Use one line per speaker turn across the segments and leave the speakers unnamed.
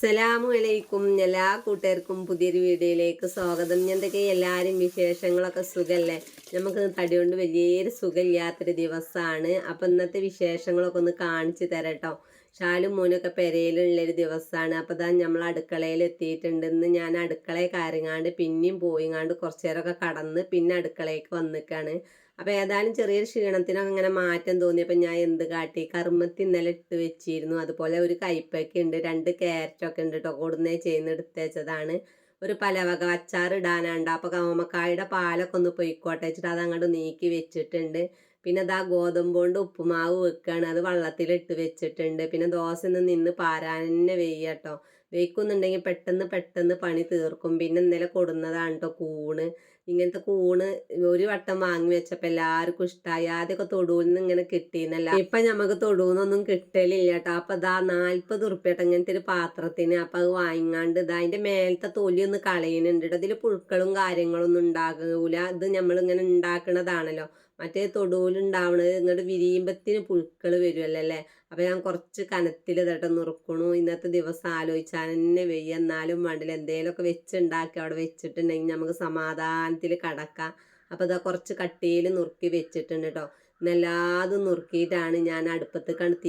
അസ്സലാമു അലൈക്കും എല്ലാ കൂട്ടുകാർക്കും പുതിയൊരു വീഡിയോയിലേക്ക് സ്വാഗതം. എന്തൊക്കെ എല്ലാവരും വിശേഷങ്ങളൊക്കെ സുഖമല്ലേ നമുക്ക് തടി കൊണ്ട് വലിയൊരു സുഖമില്ലാത്തൊരു ദിവസമാണ്. അപ്പം ഇന്നത്തെ വിശേഷങ്ങളൊക്കെ ഒന്ന് കാണിച്ചു തരട്ടോ. ഷാലും മോനൊക്കെ പെരയിലുള്ളൊരു ദിവസമാണ്. അപ്പോൾ ഇതാ നമ്മൾ അടുക്കളയിൽ എത്തിയിട്ടുണ്ട്. ഇന്ന് ഞാൻ അടുക്കളയിൽ കയറിങ്ങാണ്ട് പിന്നെയും പോയിങ്ങാണ്ട് കുറച്ചു നേരമൊക്കെ കടന്ന് പിന്നെ അടുക്കളയ്ക്ക് വന്നിക്കാണ്. അപ്പോൾ ഏതായാലും ചെറിയൊരു ക്ഷീണത്തിനൊക്കെ ഇങ്ങനെ മാറ്റം തോന്നിയപ്പോൾ ഞാൻ എന്ത് കാട്ടി? കർമ്മത്തി ഇന്നലെ ഇട്ട് വെച്ചിരുന്നു. അതുപോലെ ഒരു കയ്പൊക്കെ ഉണ്ട്. രണ്ട് ക്യാരറ്റൊക്കെ ഉണ്ട് കേട്ടോ കൊടുന്നേ ചെയ്യുന്ന എടുത്തേച്ചതാണ് ഒരു പലവക അച്ചാർ ഇടാനുണ്ട്. അപ്പോൾ കവമക്കായുടെ പാലൊക്കെ ഒന്ന് പൊയ്ക്കോട്ടെ വെച്ചിട്ട് അത് അങ്ങോട്ട് നീക്കി വെച്ചിട്ടുണ്ട്. പിന്നെ അതാ ഗോതമ്പ് കൊണ്ട് ഉപ്പുമാവ് വെക്കുകയാണ് അത് വെള്ളത്തിലിട്ട് വെച്ചിട്ടുണ്ട്. പിന്നെ ദോശ നിന്ന് പാരാൻ തന്നെ വെയ്യ കേട്ടോ വെയ്ക്കുന്നുണ്ടെങ്കിൽ പെട്ടെന്ന് പെട്ടെന്ന് പണി തീർക്കും. പിന്നെ ഇന്നലെ കൊടുന്നതാണ് കേട്ടോ കൂണ്. ഇങ്ങനത്തെ കൂണ് ഒരു വട്ടം വാങ്ങി വെച്ചപ്പോൾ എല്ലാവർക്കും ഇഷ്ടമായി ആദ്യമൊക്കെ തൊടുവിൽ ഇങ്ങനെ കിട്ടിയെന്നല്ല ഇപ്പൊ നമുക്ക് തൊടുവിന്നൊന്നും കിട്ടലില്ല കേട്ടോ അപ്പൊ ഇതാ നാല്പത് ഉറുപ്പ്യട്ടോ ഇങ്ങനത്തെ ഒരു പാത്രത്തിന് അപ്പൊ അത് വാങ്ങിങ്ങാണ്ട് ഇതാ അതിന്റെ മേലത്തെ തൊലി ഒന്ന് കളയുന്നുണ്ട് അതിൽ പുഴുക്കളും കാര്യങ്ങളൊന്നും ഉണ്ടാകൂല. ഇത് നമ്മൾ ഇങ്ങനെ ഉണ്ടാക്കണതാണല്ലോ. മറ്റേ തൊടുവിലുണ്ടാവണത് ഇങ്ങോട്ട് വിരിയുമ്പത്തിന് പുഴുക്കൾ വരുമല്ലോ അല്ലേ? അപ്പൊ ഞാൻ കുറച്ച് കനത്തിൽ ഇതട്ടെ നുറുക്കണു. ഇന്നത്തെ ദിവസം ആലോചിച്ചാൽ തന്നെ വെയ്യ. എന്നാലും വേണ്ടില്ല. എന്തെങ്കിലുമൊക്കെ വെച്ചുണ്ടാക്കി അവിടെ വെച്ചിട്ടുണ്ടെങ്കിൽ നമുക്ക് സമാധാനത്തിൽ കടക്കാം. അപ്പോൾ ഇതാ കുറച്ച് കട്ടിയിൽ നുറുക്കി വെച്ചിട്ടുണ്ട് കേട്ടോ ഇന്നെല്ലാതും നുറുക്കിയിട്ടാണ് ഞാൻ അടുപ്പത്ത് കണ്ട്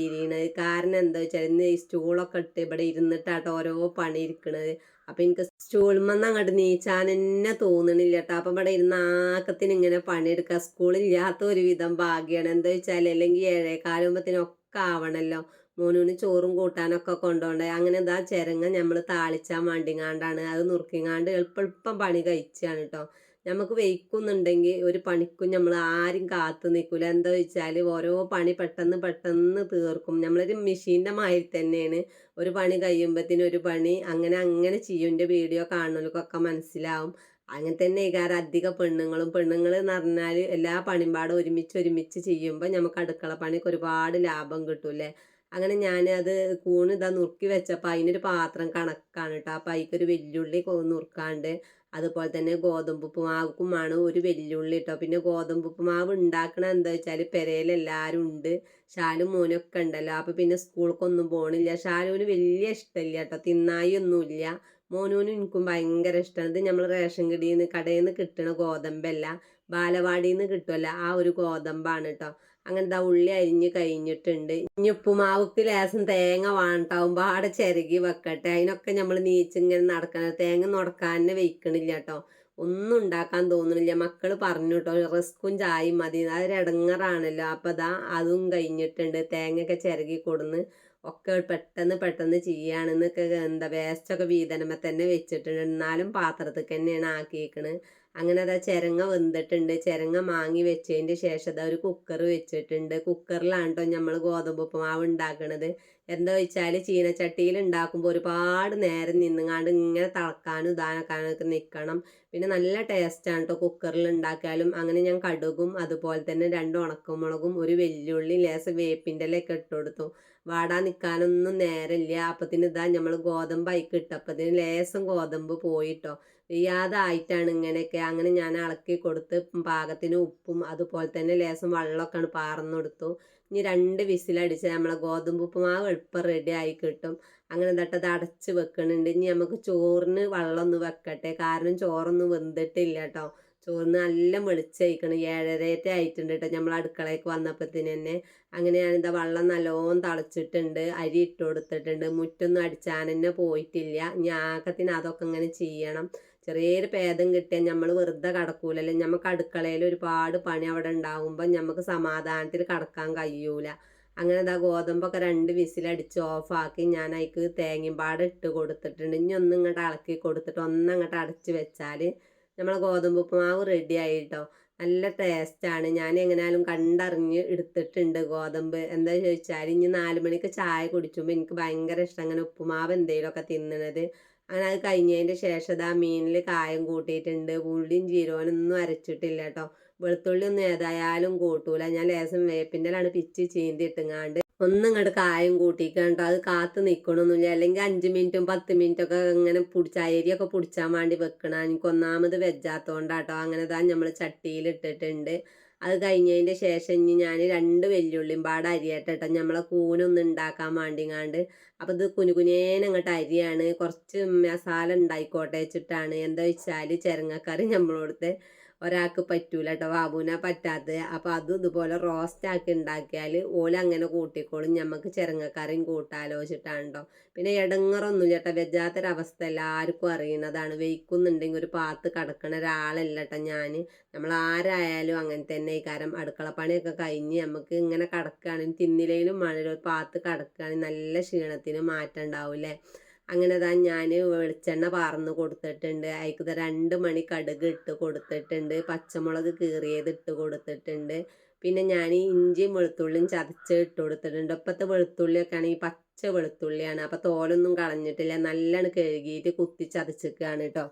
കാരണം എന്താ വെച്ചാൽ ഇന്ന് ഈ സ്റ്റൂളൊക്കെ ഇട്ട് ഇവിടെ ഇരുന്നിട്ടാട്ടോ ഓരോ പണി ഇരിക്കണത്. അപ്പം എനിക്ക് സ്റ്റൂളിമെന്ന് അങ്ങോട്ട് നീച്ചാൻ തന്നെ തോന്നണില്ല കേട്ടോ അപ്പം ഇവിടെ ഇരുന്ന ആക്കത്തിന് ഇങ്ങനെ പണിയെടുക്കുക. സ്കൂളില്ലാത്ത ഒരു വിധം ഭാഗ്യമാണ് എന്താ വെച്ചാൽ അല്ലെങ്കിൽ ഏഴേക്കാലുമ്പത്തിനൊക്കെ ആവണല്ലോ മോനൂന് ചോറും കൂട്ടാനൊക്കെ കൊണ്ടുപോണ്ടേ അങ്ങനെ എന്താ ചിരങ്ങ നമ്മൾ താളിച്ചാൻ വേണ്ടിങ്ങാണ്ടാണ്. അത് നുറുക്കിങ്ങാണ്ട് എളുപ്പം പണി കഴിച്ചാണ് കേട്ടോ നമുക്ക് വെയ്ക്കുന്നുണ്ടെങ്കിൽ ഒരു പണിക്കും നമ്മൾ ആരും കാത്തു നിൽക്കില്ല എന്താ വെച്ചാൽ ഓരോ പണി പെട്ടെന്ന് പെട്ടെന്ന് തീർക്കും. നമ്മളൊരു മെഷീന്റെ മാതിരി തന്നെയാണ്. ഒരു പണി കഴിയുമ്പോഴത്തേനും ഒരു പണി അങ്ങനെ അങ്ങനെ ചെയ്യും. എന്റെ വീഡിയോ കാണുന്നവർക്കൊക്കെ മനസ്സിലാവും. അങ്ങനെ തന്നെ കാരണം അധികം പെണ്ണുങ്ങളും പെണ്ണുങ്ങൾ എന്ന് പറഞ്ഞാൽ എല്ലാ പണിമ്പാടും ഒരുമിച്ച് ഒരുമിച്ച് ചെയ്യുമ്പോൾ നമുക്ക് അടുക്കള പണിക്ക് ഒരുപാട് ലാഭം കിട്ടൂലേ അങ്ങനെ ഞാൻ അത് കൂണ് ഇതാ നുറുക്കി വെച്ചപ്പോൾ അതിനൊരു പാത്രം കണക്കാണ് കേട്ടോ അപ്പോൾ അതിക്കൊരു വെല്ലുള്ളി നുറുക്കാണ്ട് അതുപോലെ തന്നെ ഗോതമ്പ് ഉപ്പുമാവുക്കുമാണ് ഒരു വെല്ലുള്ളി കേട്ടോ പിന്നെ ഗോതമ്പ് ഉപ്പുമാവ് ഉണ്ടാക്കണ എന്താ വെച്ചാൽ പെരയിലെല്ലാവരും ഉണ്ട്. ഷാലും മോനൊക്കെ ഉണ്ടല്ലോ. അപ്പോൾ പിന്നെ സ്കൂൾക്കൊന്നും പോകണില്ല ഷാലുവിന് വലിയ ഇഷ്ടമില്ല കേട്ടോ തിന്നായി ഒന്നുമില്ല. മോനൂനും എനിക്കും ഭയങ്കര ഇഷ്ടമാണ് ഇത് നമ്മൾ റേഷൻ കടിയിൽ നിന്ന് കടയിൽ നിന്ന് കിട്ടണ ഗോതമ്പല്ല ബാലവാടിയിൽ നിന്ന് കിട്ടുമല്ല ആ ഒരു ഗോതമ്പാണ് കേട്ടോ അങ്ങനത്തെ ഉള്ളി അരിഞ്ഞ് കഴിഞ്ഞിട്ടുണ്ട്. ഇനി ഉപ്പുമാവുക്ക് ലേസം തേങ്ങ വാണ്ടാവുമ്പോൾ അവിടെ ചിരകി വെക്കട്ടെ. അതിനൊക്കെ നമ്മൾ നീച്ചിങ്ങനെ നടക്കണം. തേങ്ങ നടക്കാൻ തന്നെ വെയ്ക്കണില്ല കേട്ടോ ഒന്നും ഉണ്ടാക്കാൻ തോന്നുന്നില്ല. മക്കൾ പറഞ്ഞു കേട്ടോ റിസ്ക്കും ചായയും മതി. അതൊരു ഇടങ്ങറാണല്ലോ അപ്പം ദാ അതും കഴിഞ്ഞിട്ടുണ്ട്. തേങ്ങയൊക്കെ ചിരകി കൊടുന്ന് ഒക്കെ പെട്ടെന്ന് പെട്ടെന്ന് ചെയ്യാണെന്നൊക്കെ എന്താ വേസ്റ്റൊക്കെ വീതനമ തന്നെ വെച്ചിട്ടുണ്ട്. എന്നാലും പാത്രത്തിൽ തന്നെയാണ് ആക്കിയേക്കണ്. അങ്ങനെ അതാ ചിരങ്ങ വെന്തിട്ടുണ്ട്. ചിരങ്ങ മാങ്ങി വെച്ചതിന്റെ ശേഷം അതാ ഒരു കുക്കർ വെച്ചിട്ടുണ്ട്. കുക്കറിലാണ് കേട്ടോ നമ്മൾ ഗോതമ്പ് ഉപ്പുമാവ് ഉണ്ടാക്കണത് എന്താ വെച്ചാൽ ചീനച്ചട്ടിയിൽ ഉണ്ടാക്കുമ്പോൾ ഒരുപാട് നേരം നിന്നുങ്ങാണ്ട് ഇങ്ങനെ തിളക്കാനും ഇതാക്കാനും ഒക്കെ നിൽക്കണം പിന്നെ നല്ല ടേസ്റ്റാണ് കേട്ടോ കുക്കറിൽ ഉണ്ടാക്കിയാലും അങ്ങനെ ഞാൻ കടുകും അതുപോലെ തന്നെ രണ്ട് ഉണക്കമുളകും ഒരു വെല്ലുള്ളി ലേശം വേപ്പിന്റെ ഇലയൊക്കെ ഇട്ട് വാടാൻ നിൽക്കാനൊന്നും നേരമില്ല അപ്പത്തിന് ഇതാ നമ്മൾ ഗോതമ്പ് അയക്ക് ഇട്ടപ്പത്തിന് ലേശം ഗോതമ്പ് പോയിട്ടോ. വെയ്യാതായിട്ടാണ് ഇങ്ങനെയൊക്കെ. അങ്ങനെ ഞാൻ ഇളക്കി കൊടുത്ത് പാകത്തിന് ഉപ്പും അതുപോലെ തന്നെ ലേശം വെള്ളമൊക്കെയാണ് പാർന്നു കൊടുത്തു. ഇനി രണ്ട് വിസിലടിച്ച് നമ്മളെ ഗോതമ്പ് ഉപ്പുമാവ് എളുപ്പം റെഡി ആയി കിട്ടും. അങ്ങനെ തട്ടത് അടച്ച് വെക്കണുണ്ട്. ഇനി നമുക്ക് ചോറിന് വെള്ളമൊന്നും വെക്കട്ടെ. കാരണം ചോറൊന്നും വെന്തിട്ടില്ല കേട്ടോ. ചോറിന് നല്ല വെളിച്ചയക്കണം ഏഴരേറ്റ ആയിട്ടുണ്ട് കേട്ടോ നമ്മൾ അടുക്കളയ്ക്ക് വന്നപ്പത്തിന് തന്നെ. അങ്ങനെ ഞാനിതാ വെള്ളം നല്ലോണം തളിച്ചിട്ടുണ്ട്. അരി ഇട്ട് കൊടുത്തിട്ടുണ്ട്. മുറ്റൊന്നും അടിച്ചാൻ തന്നെ പോയിട്ടില്ല. ഞാക്കത്തിന് അതൊക്കെ ഇങ്ങനെ ചെയ്യണം. ചെറിയൊരു ഭേദം കിട്ടിയാൽ നമ്മൾ വെറുതെ കിടക്കൂലല്ലോ? നമുക്ക് അടുക്കളയിൽ ഒരുപാട് പണി അവിടെ ഉണ്ടാകുമ്പോൾ നമുക്ക് സമാധാനത്തിൽ കിടക്കാൻ കഴിയൂല. അങ്ങനെ ഇതാ ഗോതമ്പൊക്കെ രണ്ട് വിസിലടിച്ച് ഓഫാക്കി ഞാൻ അതിക്ക് തേങ്ങയും ഇട്ട് കൊടുത്തിട്ടുണ്ട്. ഇനി ഒന്നും ഇങ്ങോട്ട് ഇളക്കി കൊടുത്തിട്ട് ഒന്നങ്ങോട്ട് അടച്ച് വെച്ചാൽ നമ്മളെ ഗോതമ്പ് ഉപ്പുമാവ് റെഡി ആയിട്ടോ. നല്ല ടേസ്റ്റാണ് ഞാൻ എങ്ങനെയാലും കണ്ടറിഞ്ഞ് എടുത്തിട്ടുണ്ട് ഗോതമ്പ്. എന്താ ചോദിച്ചാൽ ഇനി നാല് മണിക്ക് ചായ കുടിച്ചുമ്പോൾ എനിക്ക് ഭയങ്കര ഇഷ്ടം അങ്ങനെ ഉപ്പുമാവ് എന്തെങ്കിലുമൊക്കെ തിന്നണത്. അങ്ങനെ അത് കഴിഞ്ഞതിന്റെ ശേഷം ഇതാ മീനിൽ കായം കൂട്ടിയിട്ടുണ്ട്. ഉള്ളിയും ഒന്നും അരച്ചിട്ടില്ല കേട്ടോ. വെളുത്തുള്ളി ഒന്നും ഏതായാലും കൂട്ടൂല. ഞാൻ ലേശം വേപ്പിന്റെലാണ് പിച്ച് ചീന്തി ഇട്ടുങ്ങാണ്ട് ഒന്നും ഇങ്ങോട്ട് കായം കൂട്ടിക്കണ്ടോ അത് കാത്ത് നിൽക്കണമെന്നില്ല അല്ലെങ്കിൽ അഞ്ച് മിനിറ്റും പത്ത് മിനിറ്റും ഒക്കെ ഇങ്ങനെ പിടിച്ച അരിയൊക്കെ പിടിച്ചാൻ വേണ്ടി വെക്കണം എനിക്ക് ഒന്നാമത് വെജാത്തോണ്ടാട്ടോ. അങ്ങനെ താ നമ്മൾ ചട്ടിയിൽ ഇട്ടിട്ടുണ്ട്. അത് കഴിഞ്ഞതിന്റെ ശേഷം ഇനി ഞാൻ രണ്ട് വെല്ലുള്ളിയും പാടെ അരിയട്ടെ നമ്മളെ കൂനൊന്നും ഉണ്ടാക്കാൻ വേണ്ടിങ്ങാണ്ട്. അപ്പോൾ ഇത് കുനുകുനേനെ അങ്ങോട്ട് അരിയാണ്. കുറച്ച് മസാല ഉണ്ടായിക്കോട്ടെ വെച്ചിട്ടാണ്. എന്താ വെച്ചാൽ ചെരങ്ങക്കറി നമ്മളോടത്തെ ഒരാൾക്ക് പറ്റൂല കേട്ടോ ബാബുവിനെ പറ്റാത്തത്. അപ്പോൾ അതും ഇതുപോലെ റോസ്റ്റ് ആക്കി ഉണ്ടാക്കിയാൽ ഓല അങ്ങനെ കൂട്ടിക്കോളും. ഞമ്മക്ക് ചെരങ്ങക്കറിയും കൂട്ടാലോചിച്ചിട്ടാണ് കേട്ടോ പിന്നെ ഇടങ്ങറൊന്നും ചേട്ടാ വെജാത്തൊരവസ്ഥ എല്ലാവർക്കും അറിയുന്നതാണ്. വെയ്ക്കുന്നുണ്ടെങ്കിൽ ഒരു പാത്ത് കിടക്കണ ഒരാളല്ല കേട്ടോ ഞാൻ നമ്മൾ ആരായാലും അങ്ങനെ തന്നെ. ഈ കാരം അടുക്കള പണിയൊക്കെ കഴിഞ്ഞ് നമുക്ക് ഇങ്ങനെ കിടക്കുകയാണെങ്കിൽ തിന്നിലേലും മഴ പാത്ത് കിടക്കുകയാണെങ്കിൽ നല്ല ക്ഷീണത്തിന് മാറ്റം ഉണ്ടാവില്ലേ അങ്ങനെ താ ഞാൻ വെളിച്ചെണ്ണ പാർന്ന് കൊടുത്തിട്ടുണ്ട്. അതിക്ക് രണ്ട് മണി കടുക് ഇട്ട് കൊടുത്തിട്ടുണ്ട്. പച്ചമുളക് കീറിയത് ഇട്ട് കൊടുത്തിട്ടുണ്ട്. പിന്നെ ഞാൻ ഇഞ്ചിയും വെളുത്തുള്ളിയും ചതച്ച് ഇട്ട് കൊടുത്തിട്ടുണ്ട്. ഇപ്പോഴത്തെ വെളുത്തുള്ളിയൊക്കെ ആണെങ്കിൽ പച്ച വെളുത്തുള്ളിയാണ്. അപ്പോൾ തോലൊന്നും കളഞ്ഞിട്ടില്ല. നല്ലോണം കഴുകിയിട്ട് കുത്തി ചതച്ചിക്കുകയാണ് കേട്ടോ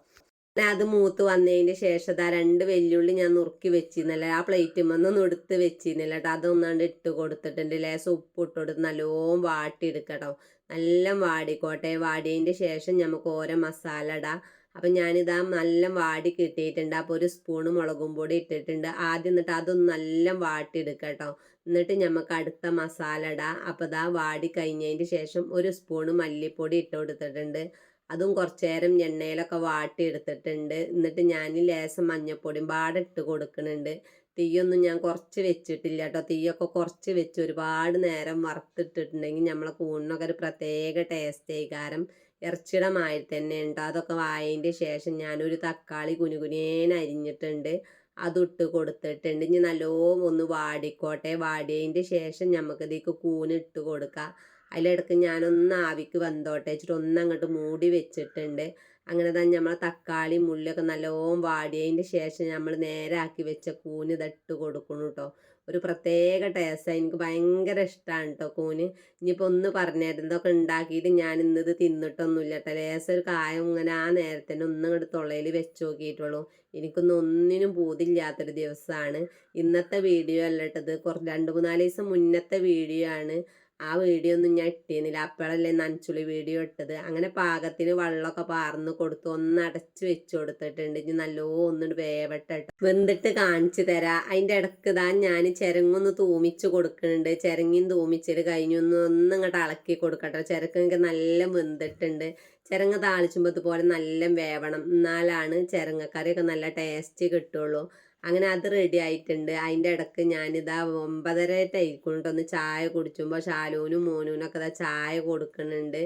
അത് മൂത്ത് വന്നതിന് ശേഷം ആ രണ്ട് വെല്ലുള്ളി ഞാൻ നുറുക്കി വെച്ചിരുന്നല്ല? ആ പ്ലേറ്റുമെന്നൊന്നും എടുത്ത് വെച്ചിരുന്നില്ല കേട്ടോ. അതൊന്നാണ്ട് ഇട്ട് കൊടുത്തിട്ടുണ്ട് ലേശം ഉപ്പ് ഇട്ട് കൊടുത്ത് നല്ലോണം വാട്ടിയെടുക്കട്ടോ. നല്ല വാടിക്കോട്ടെ. വാടിയതിന്റെ ശേഷം നമുക്ക് ഓരോ മസാല ഇടാം. അപ്പം ഞാനിതാ നല്ല വാടി കിട്ടിയിട്ടുണ്ട്. അപ്പോൾ ഒരു സ്പൂണ് മുളകും പൊടി ഇട്ടിട്ടുണ്ട്. ആദ്യം എന്നിട്ട് അതൊന്ന് നല്ല വാട്ടിയെടുക്കട്ടോ. എന്നിട്ട് നമുക്ക് അടുത്ത മസാല ഇടാം. അപ്പോൾ ഇതാ വാടി കഴിഞ്ഞതിന് ശേഷം ഒരു സ്പൂണ് മല്ലിപ്പൊടി ഇട്ട് കൊടുത്തിട്ടുണ്ട്. അതും കുറച്ചു നേരം എണ്ണയിലൊക്കെ വാട്ടി എടുത്തിട്ടുണ്ട് എന്നിട്ട് ഞാൻ ലേശം മഞ്ഞപ്പൊടിയും പാടെ ഇട്ട് കൊടുക്കുന്നുണ്ട്. തീയൊന്നും ഞാൻ കുറച്ച് വെച്ചിട്ടില്ല കേട്ടോ. തീയൊക്കെ കുറച്ച് വെച്ച് ഒരുപാട് നേരം വറുത്തിട്ടിട്ടുണ്ടെങ്കിൽ നമ്മളെ കൂണിനൊക്കെ ഒരു പ്രത്യേക ടേസ്റ്റ് ആയിക്കാരം ഇറച്ചിയുടെ മാതിരി തന്നെ ഉണ്ട്? അതൊക്കെ വായതിന്റെ ശേഷം ഞാനൊരു തക്കാളി കുനുകുനേന അരിഞ്ഞിട്ടുണ്ട്. അതിട്ട് കൊടുത്തിട്ടുണ്ട്. ഇനി നല്ലോണം ഒന്ന് വാടിക്കോട്ടെ. വാടിയതിന്റെ ശേഷം നമുക്ക് ഇതിക്ക് കൂനിട്ട് കൊടുക്കാം. അതിലിടക്ക് ഞാനൊന്ന് ആവിക്ക് വന്നോട്ടെ വെച്ചിട്ട് ഒന്ന് അങ്ങോട്ട് മൂടി വെച്ചിട്ടുണ്ട്. അങ്ങനെ തന്നെ നമ്മൾ തക്കാളി മുള്ളിയൊക്കെ നല്ലോണം വാടിയതിന്റെ ശേഷം നമ്മൾ നേരാക്കി വെച്ച കൂന് ഇതിട്ട് കൊടുക്കണം കേട്ടോ ഒരു പ്രത്യേക ടേസ്റ്റാണ് എനിക്ക് ഭയങ്കര ഇഷ്ടമാണ് കേട്ടോ കൂന്. ഇനിയിപ്പോൾ ഒന്ന് പറഞ്ഞായിരുന്നു ഇതൊക്കെ ഉണ്ടാക്കിയിട്ട് ഞാൻ ഇന്നത് തിന്നിട്ടൊന്നുമില്ല കേട്ടോ ലേസം ഒരു കായം ഇങ്ങനെ ആ നേരത്തിന് ഒന്നും ഇങ്ങോട്ട് തൊള്ളയിൽ വെച്ച് നോക്കിയിട്ടുള്ളൂ. എനിക്കൊന്നും ഒന്നിനും പൂതില്ലാത്തൊരു ദിവസമാണ്. ഇന്നത്തെ വീഡിയോ അല്ല കേട്ടത് കുറച്ച് രണ്ട് മൂന്നാൽ ദിവസം മുന്നത്തെ വീഡിയോ ആണ്. ആ വീഡിയോ ഒന്നും ഞാൻ ഇട്ടിരുന്നില്ല അപ്പോഴല്ലേ നനച്ചുള്ളി വീഡിയോ ഇട്ടത്. അങ്ങനെ പാകത്തിന് വെള്ളമൊക്കെ പാർന്ന് കൊടുത്ത് ഒന്ന് അടച്ചു വെച്ച് കൊടുത്തിട്ടുണ്ട്. ഇനി നല്ലോ ഒന്നിട്ട് വേവട്ടെ വെന്തിട്ട് കാണിച്ചു തരാം. അതിന്റെ ഇടയ്ക്ക് താൻ ഞാൻ ചിരങ്ങൊന്ന് തൂമിച്ച് കൊടുക്കുന്നുണ്ട് ചിരങ്ങിയും തൂമിച്ചിട്ട് കഴിഞ്ഞൊന്ന് ഒന്ന് ഇങ്ങോട്ട് ഇളക്കി കൊടുക്കട്ടെ ചിരക്കൊക്കെ നല്ല വെന്തിട്ടുണ്ട്. ചിരങ്ങ താളിച്ചുമ്പോൾ ഇതുപോലെ നല്ല വേവണം. എന്നാലാണ് ചിരങ്ങക്കറിയൊക്കെ നല്ല ടേസ്റ്റ് കിട്ടുള്ളൂ. അങ്ങനെ അത് റെഡി ആയിട്ടുണ്ട്. അതിന്റെ ഇടയ്ക്ക് ഞാനിതാ ഒമ്പതരയായിട്ടായിരിക്കും ഒന്ന് ചായ കുടിച്ചുമ്പോൾ ഷാലൂനും മോനൂനൊക്കെ ഇതാ ചായ കൊടുക്കുന്നുണ്ട്.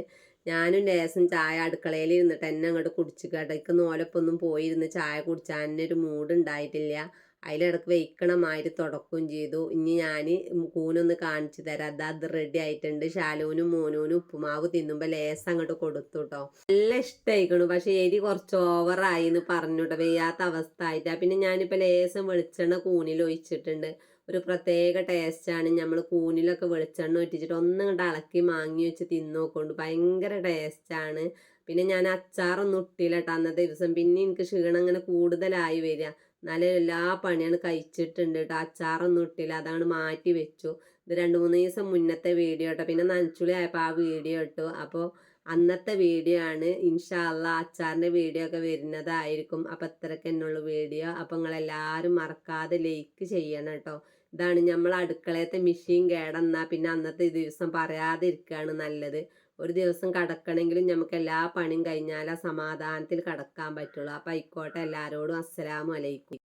ഞാനും ലേസം ചായ അടുക്കളയിൽ ഇരുന്നിട്ട് എന്നെ അങ്ങോട്ട് കുടിച്ചു കേട്ടോ നോലപ്പൊന്നും പോയിരുന്ന് ചായ കുടിച്ചാൻ ഒരു മൂഡ് ഉണ്ടായിട്ടില്ല. അതിലിടക്ക് വെയ്ക്കണ മാതിരി തുടക്കുകയും ചെയ്തു. ഇനി ഞാൻ കൂനൊന്ന് കാണിച്ചു തരാം. അത് അത് റെഡി ആയിട്ടുണ്ട്. ഷാലൂനും മോനൂനും ഉപ്പുമാവ് തിന്നുമ്പോൾ ലേസം അങ്ങോട്ട് കൊടുത്തു കേട്ടോ നല്ല ഇഷ്ടമായിക്കണു പക്ഷേ എരി കുറച്ച് ഓവറായി എന്ന് പറഞ്ഞു കേട്ടോ വെയ്യാത്ത അവസ്ഥ ആയിട്ടാ പിന്നെ ഞാനിപ്പോൾ ലേസം വെളിച്ചെണ്ണ കൂനിൽ ഒഴിച്ചിട്ടുണ്ട്. ഒരു പ്രത്യേക ടേസ്റ്റാണ് നമ്മൾ കൂനിലൊക്കെ വെളിച്ചെണ്ണ ഒറ്റിച്ചിട്ട് ഒന്നും കണ്ട് ഇളക്കി മാങ്ങി വെച്ച് തിന്നോക്കൊണ്ട്. ഭയങ്കര ടേസ്റ്റാണ് പിന്നെ ഞാൻ അച്ചാറൊന്നും ഇട്ടില്ല കേട്ടോ അന്നത്തെ ദിവസം. പിന്നെ എനിക്ക് ക്ഷീണം അങ്ങനെ കൂടുതലായി വരിക എന്നാലും എല്ലാ പണിയാണ് കഴിച്ചിട്ടുണ്ട് കേട്ടോ അച്ചാറൊന്നും ഇട്ടില്ല. അതാണ് മാറ്റി വെച്ചു. ഇത് രണ്ട് മൂന്ന് ദിവസം മുന്നത്തെ വീഡിയോ കേട്ടോ പിന്നെ നനച്ചുളി ആയപ്പോൾ ആ വീഡിയോ ഇട്ടു. അപ്പോൾ അന്നത്തെ വീഡിയോ ആണ്. ഇൻഷാല്ല അച്ചാറിന്റെ വീഡിയോ ഒക്കെ വരുന്നതായിരിക്കും. അപ്പം ഇത്രയ്ക്ക് എന്നുള്ള വീഡിയോ. അപ്പം നിങ്ങളെല്ലാവരും മറക്കാതെ ലൈക്ക് ചെയ്യണം കേട്ടോ ഇതാണ് നമ്മൾ അടുക്കളയത്തെ മെഷീൻ കേടന്നാൽ പിന്നെ അന്നത്തെ ദിവസം പറയാതിരിക്കുകയാണ് നല്ലത്. ഒരു ദിവസം കടക്കണമെങ്കിലും നമുക്ക് എല്ലാ പണിയും കഴിഞ്ഞാൽ സമാധാനത്തിൽ കടക്കാൻ പറ്റുള്ളൂ. അപ്പം ആയിക്കോട്ടെ എല്ലാവരോടും അസ്സലാമു അലൈക്കും.